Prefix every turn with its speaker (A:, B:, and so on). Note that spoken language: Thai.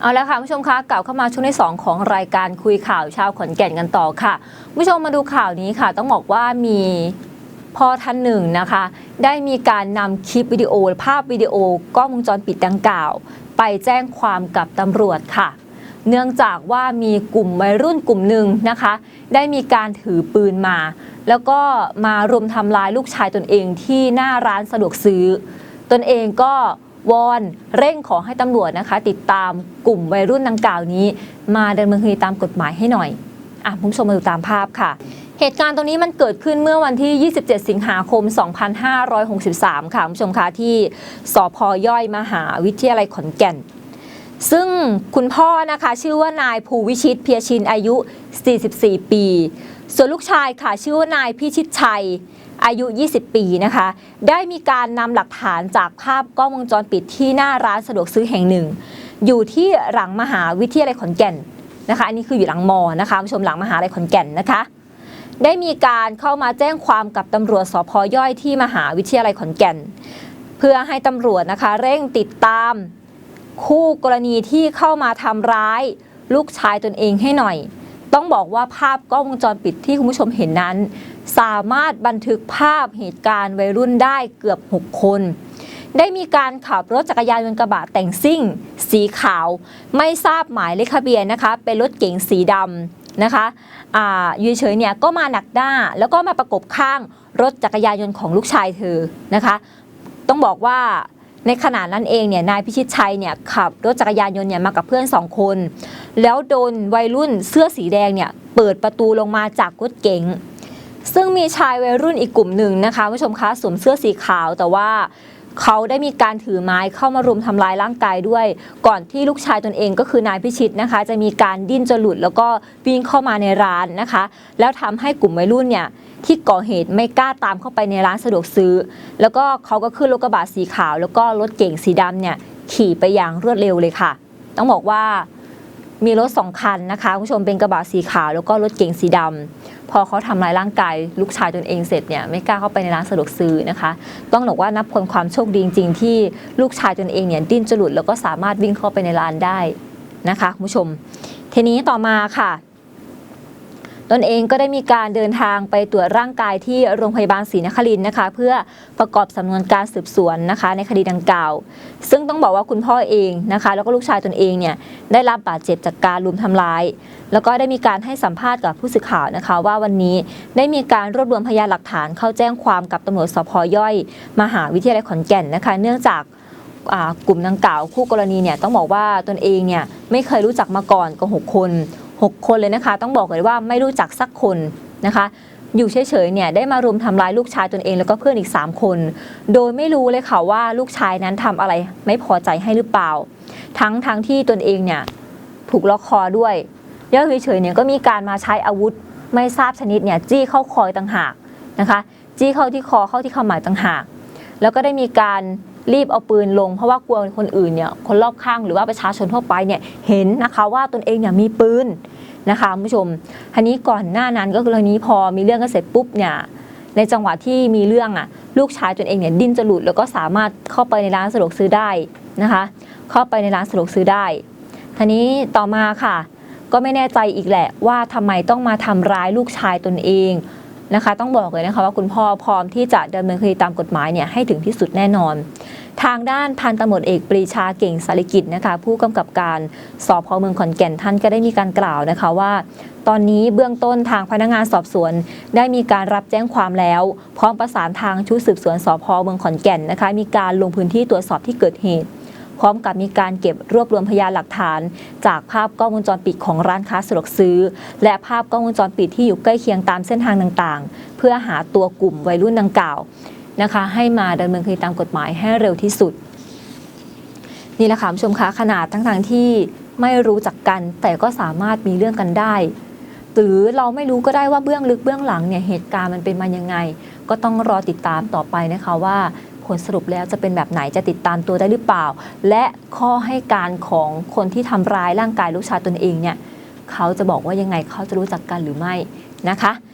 A: เอาละค่ะผู้ชมคะกลับเข้ามาช่วงที่ 2 ของรายการคุยข่าวชาวขอนแก่นกันต่อค่ะผู้ชมมาดูข่าวนี้ค่ะ ต้องบอกว่ามีพ่อท่านหนึ่งนะคะ ได้มีการนำคลิปวิดีโอ ภาพวิดีโอกล้องวงจรปิดดังกล่าว ไปแจ้งความกับตำรวจค่ะ เนื่องจากว่ามีกลุ่มวัยรุ่นกลุ่มหนึ่งนะคะ ได้มีการถือปืนมา แล้วก็มารุมทำลายลูกชายตนเองที่หน้าร้านสะดวกซื้อ ตนเองก็ วอนเร่งขอให้ตำรวจนะคะ ติดตามกลุ่มวัยรุ่นดังกล่าวนี้ มาดำเนินคดีตามกฎหมายให้หน่อยอะคุณผู้ชมมาดูตามภาพค่ะ เหตุการณ์ตรงนี้มันเกิดขึ้นเมื่อวันที่ 27 สิงหาคม 2563 ค่ะคุณผู้ชมคะที่สพย่อยมหาวิทยาลัยขอนแก่น ซึ่งคุณพ่อนะคะชื่อว่านายภูวิชิตเพียชินอายุ 44 ปี ส่วนลูกชายค่ะชื่อว่านายพิชิตชัย อายุ 20 ปีนะคะ ได้มีการนำหลักฐานจากภาพกล้องวงจรปิดที่หน้าร้านสะดวกซื้อแห่งหนึ่ง อยู่ที่หลังมหาวิทยาลัยขอนแก่นนะคะ อันนี้คืออยู่หลังมอนะคะผู้ชมหลังมหาลัยขอนแก่นนะคะ ได้มีการเข้ามาแจ้งความกับตำรวจสพย่อยที่มหาวิทยาลัยขอนแก่น เพื่อให้ตำรวจนะคะ เร่งติดตาม คู่กรณีที่เข้ามาทำร้าย ลูกชายตนเองให้หน่อย ต้องบอกว่าภาพกล้องวงจรปิดที่คุณผู้ชมเห็นนั้น สามารถบันทึกภาพเหตุการณ์วัยรุ่นได้เกือบ 6 คน ได้มีการขับรถจักรยานยนต์กระบะแต่งซิ่ง สีขาว ไม่ทราบหมายเลขทะเบียนนะคะ เป็นรถเก๋งสีดำนะคะอ่าอยูเฉยเนี่ยก็มาหนักหน้า แล้วก็มาประกบข้างรถจักรยานยนต์ของลูกชายเธอนะคะ ต้องบอกว่า ในขณะนั้นเองเนี่ยนายพิชิตชัยเนี่ยขับรถจักรยานยนต์เนี่ยมากับเพื่อนสองคน แล้วโดนวัยรุ่นเสื้อสีแดงเนี่ยเปิดประตูลงมาจากรถเก๋งซึ่งมีชายวัยรุ่นอีกกลุ่มหนึ่งนะคะคุณผู้ชมคะสวมเสื้อสีขาวแต่ว่า เขาได้มีการถือไม้เข้ามารุมทำร้ายร่างกายด้วย ก่อนที่ลูกชายตนเองก็คือนายพิชิตนะคะ จะมีการดิ้นจนหลุดแล้วก็วิ่งเข้ามาในร้านนะคะ แล้วทำให้กลุ่มวัยรุ่นเนี่ยที่ก่อเหตุไม่กล้าตามเข้าไปในร้านสะดวกซื้อ แล้วก็เขาก็ขึ้นรถกระบะสีขาว แล้วก็รถเก๋งสีดำเนี่ยขี่ไปอย่างรวดเร็วเลยค่ะ ต้องบอกว่า มีรถสองคันนะคะคุณผู้ชมเป็นกระบะสีขาวแล้วก็รถเก๋งสีดำพอเขาทำลายร่างกายลูกชายตนเองเสร็จเนี่ยไม่กล้าเข้าไปในร้านสะดวกซื้อนะคะ ต้องบอกว่านับผลความโชคดีจริงๆที่ลูกชายตนเองเนี่ยดิ้นจหลุดแล้วก็สามารถวิ่งเข้าไปในร้านได้นะคะคุณผู้ชม ทีนี้ต่อมาค่ะ ตนเองก็ได้มีการเดินทางไปตรวจร่างกายที่โรงพยาบาลศรีนครินทร์นะคะ เพื่อประกอบสำนวนการสืบสวนนะคะ ในคดีดังกล่าว ซึ่งต้องบอกว่าคุณพ่อเองนะคะ แล้วก็ลูกชายตนเองเนี่ยได้รับบาดเจ็บจากการลุมทำร้าย แล้วก็ได้มีการให้สัมภาษณ์กับผู้สื่อข่าวนะคะ ว่าวันนี้ได้มีการรวบรวมพยานหลักฐานเข้าแจ้งความกับตำรวจสพย่อย มหาวิทยาลัยขอนแก่นนะคะ เนื่องจากกลุ่มดังกล่าวคู่กรณีเนี่ยต้องบอกว่าตนเองเนี่ยไม่เคยรู้จักมาก่อนก็หกคน 6 คนเลยนะคะ ต้องบอกเลยว่าไม่รู้จักสักคนนะคะอยู่เฉยๆเนี่ยได้มารุมทำร้ายลูกชายตนเองแล้วก็เพื่อนอีก 3 คน โดยไม่รู้เลยค่ะว่าลูกชายนั้นทำอะไรไม่พอใจให้หรือเปล่า ทั้งทั้งที่ตนเองเนี่ยถูกล็อกคอด้วยย่อเฉยๆเนี่ยก็มีการมาใช้อาวุธไม่ทราบชนิดเนี่ยจี้เข้าคอยต่างหากนะคะ จี้เข้าที่คอเข้าที่ขมับต่างหาก แล้วก็ได้มีการ รีบเอาปืนลง เพราะว่ากลัวคนอื่นเนี่ยคนรอบข้างหรือว่าประชาชนทั่วไปเนี่ยเห็นนะคะว่าตนเองเนี่ยมีปืนนะคะคุณผู้ชมทีนี้ก่อนหน้านั้นก็คือทีนี้พอมีเรื่องกันเสร็จปุ๊บเนี่ยในจังหวะที่มีเรื่องอะลูกชายตนเองเนี่ยดิ้นจะหลุดแล้วก็สามารถเข้าไปในร้านสะดวกซื้อได้นะคะ เข้าไปในร้านสะดวกซื้อได้ทีนี้ต่อมาค่ะ ก็ไม่แน่ใจอีกแหละว่าทำไมต้องมาทำร้ายลูกชายตนเองนะคะ ต้องบอกเลยนะคะว่าคุณพ่อพร้อมที่จะดำเนินคดีตามกฎหมายเนี่ยให้ถึงที่สุดแน่นอน ทางด้านพันตำรวจเอกปรีชาเก่งสาริกิจนะคะผู้กำกับการสพเมืองขอนแก่นท่านก็ได้มีการกล่าวนะคะว่า ตอนนี้เบื้องต้นทางพนักงานสอบสวน ได้มีการรับแจ้งความแล้ว พร้อมประสานทางชุดสืบสวนสพเมืองขอนแก่นนะคะมีการลงพื้นที่ตรวจสอบที่เกิดเหตุ พร้อมกับมีการเก็บรวบรวมพยานหลักฐาน จากภาพกล้องวงจรปิดของร้านค้าสะดวกซื้อ และภาพกล้องวงจรปิดที่อยู่ใกล้เคียงตามเส้นทางต่างๆ เพื่อหาตัวกลุ่มวัยรุ่นดังกล่าว นะคะให้มาดำเนินคดีตามกฎหมายให้เร็วที่สุด นี่แหละค่ะคุณผู้ชมคะขนาดทั้งๆที่ไม่รู้จักกันแต่ก็สามารถมีเรื่องกันได้หรือเราไม่รู้ก็ได้ว่าเบื้องลึกเบื้องหลังเนี่ยเหตุการณ์มันเป็นมายังไง ก็ต้องรอติดตามต่อไปนะคะว่าผลสรุปแล้วจะเป็นแบบไหนจะติดตามตัวได้หรือเปล่า และข้อให้การของคนที่ทำร้ายร่างกายลูกชายตนเองเนี่ยเขาจะบอกว่ายังไงเขาจะรู้จักกันหรือไม่นะคะ